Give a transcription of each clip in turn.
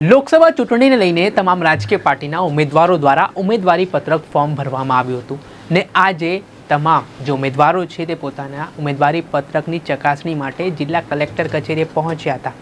લોકસભા ચૂંટણીને લઈને તમામ રાજકીય પાર્ટીના ઉમેદવારો દ્વારા ઉમેદવારી પત્રક ફોર્મ ભરવામાં આવ્યું હતું. ને આજે તમામ જે ઉમેદવારો છે તે પોતાના ઉમેદવારી પત્રકની ચકાસણી માટે જિલ્લા કલેક્ટર કચેરીએ પહોંચ્યા હતા.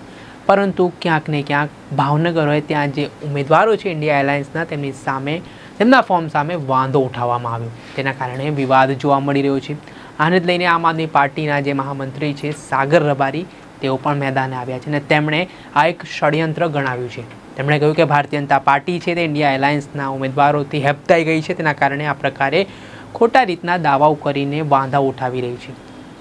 પરંતુ ક્યાંક ને ક્યાંક ભાવનગર હોય ત્યાં જે ઉમેદવારો છે ઇન્ડિયા એરલાઇન્સના તેમની સામે, તેમના ફોર્મ સામે વાંધો ઉઠાવવામાં આવ્યો. તેના કારણે વિવાદ જોવા મળી રહ્યો છે. આને જ લઈને આમ આદમી પાર્ટીના જે મહામંત્રી છે સાગર રબારી તેઓ પણ મેદાને આવ્યા છે અને તેમણે આ એક ષડયંત્ર ગણાવ્યું છે. તેમણે કહ્યું કે ભારતીય જનતા પાર્ટી છે તે ઇન્ડિયા એલાયન્સના ઉમેદવારોથી હેપતાઈ ગઈ છે. તેના કારણે આ પ્રકારે ખોટા રીતના દાવાઓ કરીને વાંધા ઉઠાવી રહી છે.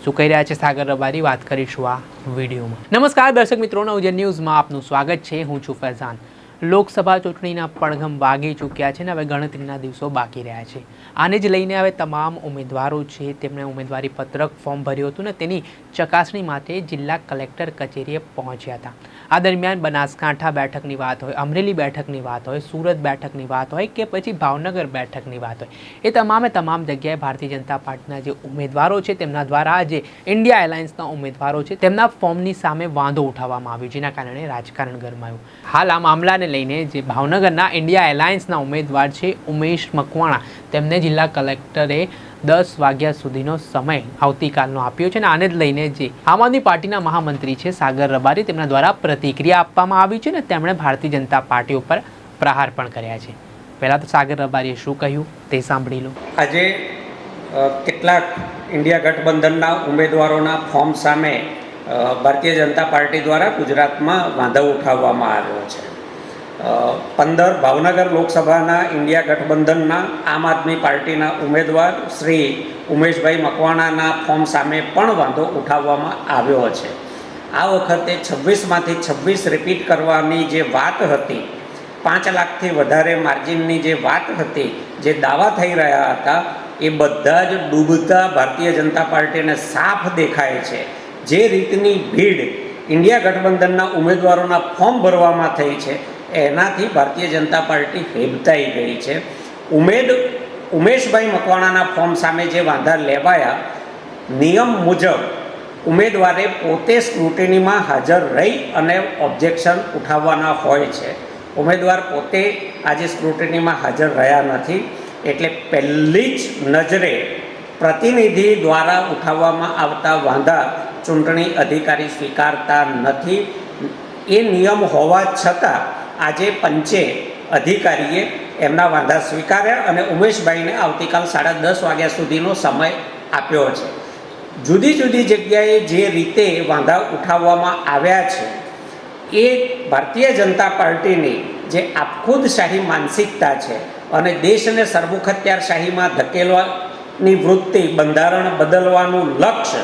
શું કહી રહ્યા છે સાગર રબારી? વાત કરીશું આ વિડીયોમાં. નમસ્કાર દર્શક મિત્રો, નવજન ન્યૂઝમાં આપનું સ્વાગત છે. હું છું ફૈઝાન. લોકસભા ચૂંટણીના પડઘમ વાગી ચૂક્યા છે ને હવે ગણતરીના દિવસો બાકી રહ્યા છે. આને જ લઈને હવે તમામ ઉમેદવારો છે, તેમણે ઉમેદવારી પત્રક ફોર્મ ભર્યું હતું ને તેની ચકાસણી માટે જિલ્લા કલેક્ટર કચેરીએ પહોંચ્યા હતા. આ દરમિયાન બનાસકાંઠા બેઠકની વાત હોય, અમરેલી બેઠકની વાત હોય, સુરત બેઠકની વાત હોય કે પછી ભાવનગર બેઠકની વાત હોય, એ તમામે તમામ જગ્યાએ ભારતીય જનતા પાર્ટીના જે ઉમેદવારો છે, તેમના દ્વારા જે ઇન્ડિયા એલાયન્સના ઉમેદવારો છે, તેમના ફોર્મની સામે વાંધો ઉઠાવવામાં આવ્યો, જેના કારણે રાજકારણ ગરમાયું. હાલ આ મામલાને લઈને જે ભાવનગરના ઇન્ડિયા એલાયન્સના ઉમેદવાર છે ઉમેશ મકવાણા, તેમને જિલ્લા કલેક્ટરે દસ વાગ્યા સુધીનો સમય આવતીકાલનો આપ્યો છે અને આને જ લઈને જે આમ આદમી પાર્ટીના મહામંત્રી છે સાગર રબારી, તેમના દ્વારા પ્રતિક્રિયા આપવામાં આવી છે ને તેમણે ભારતીય જનતા પાર્ટી ઉપર પ્રહાર પણ કર્યા છે. પહેલાં તો સાગર રબારીએ શું કહ્યું તે સાંભળી લો. આજે કેટલાક ઇન્ડિયા ગઠબંધનના ઉમેદવારોના ફોર્મ સામે ભારતીય જનતા પાર્ટી દ્વારા ગુજરાતમાં વાંધો ઉઠાવવામાં આવ્યો છે. પંદર ભાવનગર લોકસભાના ઇન્ડિયા ગઠબંધનના આમ આદમી પાર્ટીના ઉમેદવાર શ્રી ઉમેશભાઈ મકવાણાના ફોર્મ સામે પણ વાંધો ઉઠાવવામાં આવ્યો છે. આ વખતે છવ્વીસમાંથી છવ્વીસ રિપીટ કરવાની જે વાત હતી, પાંચ લાખથી વધારે માર્જિનની જે વાત હતી, જે દાવા થઈ રહ્યા હતા, એ બધા જ ડૂબતા ભારતીય જનતા પાર્ટીને સાફ દેખાય છે. જે રીતની ભીડ ઇન્ડિયા ગઠબંધનના ઉમેદવારોના ફોર્મ ભરવામાં થઈ છે એનાથી ભારતીય જનતા પાર્ટી હેબતાઈ ગઈ છે. ઉમેદ, ઉમેશભાઈ મકવાણાના ફોર્મ સામે જે વાંધા લેવાયા, નિયમ મુજબ ઉમેદવારે પોતે સ્ક્રુટિનીમાં હાજર રહી અને ઓબ્જેક્શન ઉઠાવવાના હોય છે. ઉમેદવાર પોતે આજે સ્ક્રુટિનીમાં હાજર રહ્યા નથી, એટલે પહેલી જ નજરે પ્રતિનિધિ દ્વારા ઉઠાવવામાં આવતા વાંધા ચૂંટણી અધિકારી સ્વીકારતા નથી. એ નિયમ હોવા છતાં આજે પંચે અધિકારીએ એમના વાંધા સ્વીકાર્યા અને ઉમેશભાઈને આવતીકાલ સાડા દસ વાગ્યા સુધીનો સમય આપ્યો છે. જુદી જુદી જગ્યાએ જે રીતે વાંધા ઉઠાવવામાં આવ્યા છે, એ ભારતીય જનતા પાર્ટીની જે આપખુદશાહી માનસિકતા છે અને દેશને સરમુખત્યારશાહીમાં ધકેલવાની વૃત્તિ, બંધારણ બદલવાનું લક્ષ્ય,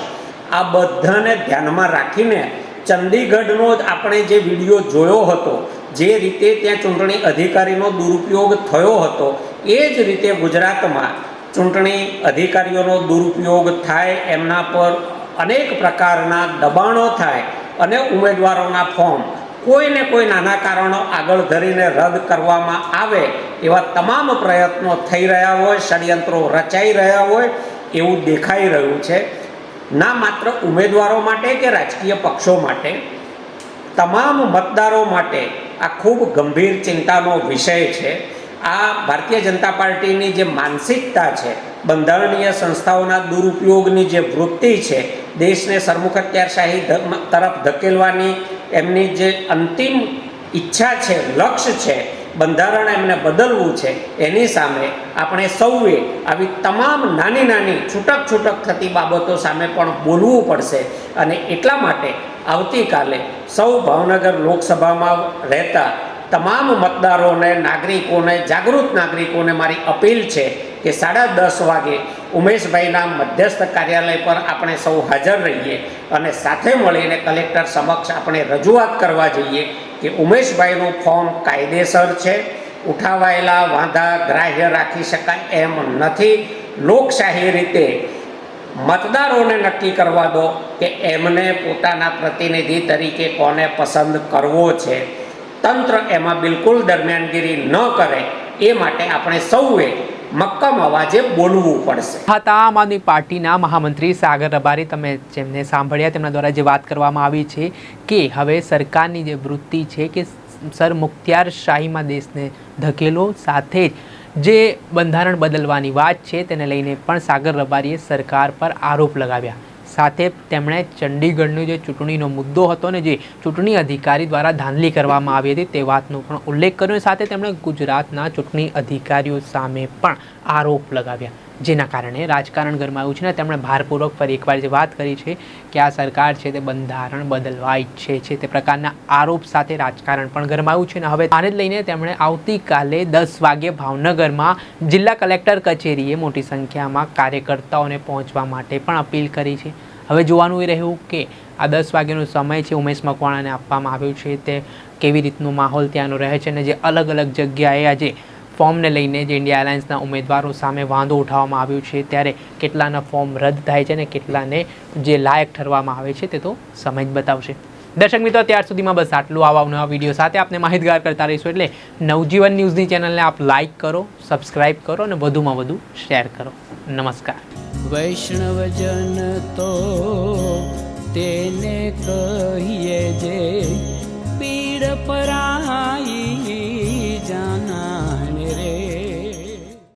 આ બધાને ધ્યાનમાં રાખીને ચંદીગઢનો જ આપણે જે વીડિયો જોયો હતો જે રીતે ત્યાં ચૂંટણી અધિકારીનો દુરુપયોગ થયો હતો, એ જ રીતે ગુજરાતમાં ચૂંટણી અધિકારીઓનો દુરુપયોગ થાય, એમના પર અનેક પ્રકારના દબાણો થાય અને ઉમેદવારોના ફોર્મ કોઈને કોઈ નાના કારણો આગળ ધરીને રદ કરવામાં આવે એવા તમામ પ્રયત્નો થઈ રહ્યા હોય, ષડયંત્રો રચાઈ રહ્યા હોય એવું દેખાઈ રહ્યું છે. ના માત્ર ઉમેદવારો માટે કે રાજકીય પક્ષો માટે, તમામ મતદારો માટે આ ખૂબ ગંભીર ચિંતાનો વિષય છે. આ ભારતીય જનતા પાર્ટીની જે માનસિકતા છે, બંધારણીય સંસ્થાઓના દુરુપયોગની જે વૃત્તિ છે, દેશને સરમુખ અત્યારશાહી તરફ ધકેલવાની એમની જે અંતિમ ઈચ્છા છે, લક્ષ્ય છે, બંધારણ એમને બદલવું છે, એની સામે આપણે સૌએ આવી તમામ નાની નાની છૂટક છૂટક થતી બાબતો સામે પણ બોલવું પડશે. અને એટલા માટે આવતીકાલે સૌ ભાવનગર લોકસભામાં રહેતા તમામ મતદારોને, નાગરિકોને, જાગૃત નાગરિકોને મારી અપીલ છે કે સાડા દસ વાગે ઉમેશભાઈના મધ્યસ્થ કાર્યાલય પર આપણે સૌ હાજર રહીએ અને સાથે મળીને કલેક્ટર સમક્ષ આપણે રજૂઆત કરવા જઈએ કે ઉમેશભાઈનું ફોર્મ કાયદેસર છે, ઉઠાવાયેલા વાંધા ગ્રાહ્ય રાખી શકાય એમ નથી. લોકશાહી રીતે મતદારોને નક્કી કરવા દો કે એમને પોતાના પ્રતિનિધિ તરીકે કોને પસંદ કરવો છે. તંત્ર એમાં બિલકુલ દરમિયાનગીરી ન કરે, એ માટે આપણે સૌએ મક્કમ અવાજે બોલવું પડશે. હતા આમ આદમી પાર્ટીના મહામંત્રી સાગર રબારી, તમે જેમને સાંભળ્યા, તેમના દ્વારા જે વાત કરવામાં આવી છે કે હવે સરકારની જે વૃત્તિ છે કે સર મુખ્તિયાર શાહીમાં દેશને ધકેલો સાથે જ જે બંધારણ બદલવાની વાત છે, તેને લઈને પણ સાગર રબારીએ સરકાર પર આરોપ લગાવ્યા. સાથે તેમણે ચંડીગઢનો જે ચૂંટણીનો મુદ્દો હતો ને, જે ચૂંટણી અધિકારી દ્વારા ધાંધલી કરવામાં આવી હતી, તે વાતનો પણ ઉલ્લેખ કર્યો. સાથે તેમણે ગુજરાતના ચૂંટણી અધિકારીઓ સામે પણ આરોપ લગાવ્યા. જેના કારણે રાજકારણ ગરમાયું છે ને તેમણે ભારપૂર્વક ફરી એકવાર જે વાત કરી છે કે આ સરકાર છે તે બંધારણ બદલવા ઈચ્છે છે તે પ્રકારના આરોપ સાથે રાજકારણ પણ ગરમાયું છે ને હવે આને લઈને તેમણે આવતીકાલે દસ વાગે ભાવનગરમાં જિલ્લા કલેક્ટર કચેરીએ મોટી સંખ્યામાં કાર્યકર્તાઓને પહોંચવા માટે પણ અપીલ કરી છે. હવે જોવાનું એ રહ્યું કે આ દસ વાગ્યાનો સમય છે ઉમેશ મકવાણાને આપવામાં આવ્યું છે તે કેવી રીતનો માહોલ ત્યાંનો રહે છે અને જે અલગ અલગ જગ્યાએ આજે ફોર્મને લઈને જે ઇન્ડિયા એરલાઇન્સના ઉમેદવારો સામે વાંધો ઉઠાવવામાં આવ્યો છે, ત્યારે કેટલાના ફોર્મ રદ થાય છે અને કેટલાને જે લાયક ઠરવામાં આવે છે તે તો સમય જ બતાવશે. દર્શક મિત્રો, ત્યાર સુધીમાં બસ આટલું આવા નવા વીડિયો સાથે આપણે માહિતગાર કરતા રહીશું એટલે નવજીવન ન્યૂઝની ચેનલને આપ લાઇક કરો, સબસ્ક્રાઇબ કરો અને વધુમાં વધુ શેર કરો. નમસ્કાર. વૈષ્ણવજન તો તેને કહીએ જે પીડ પરાઈ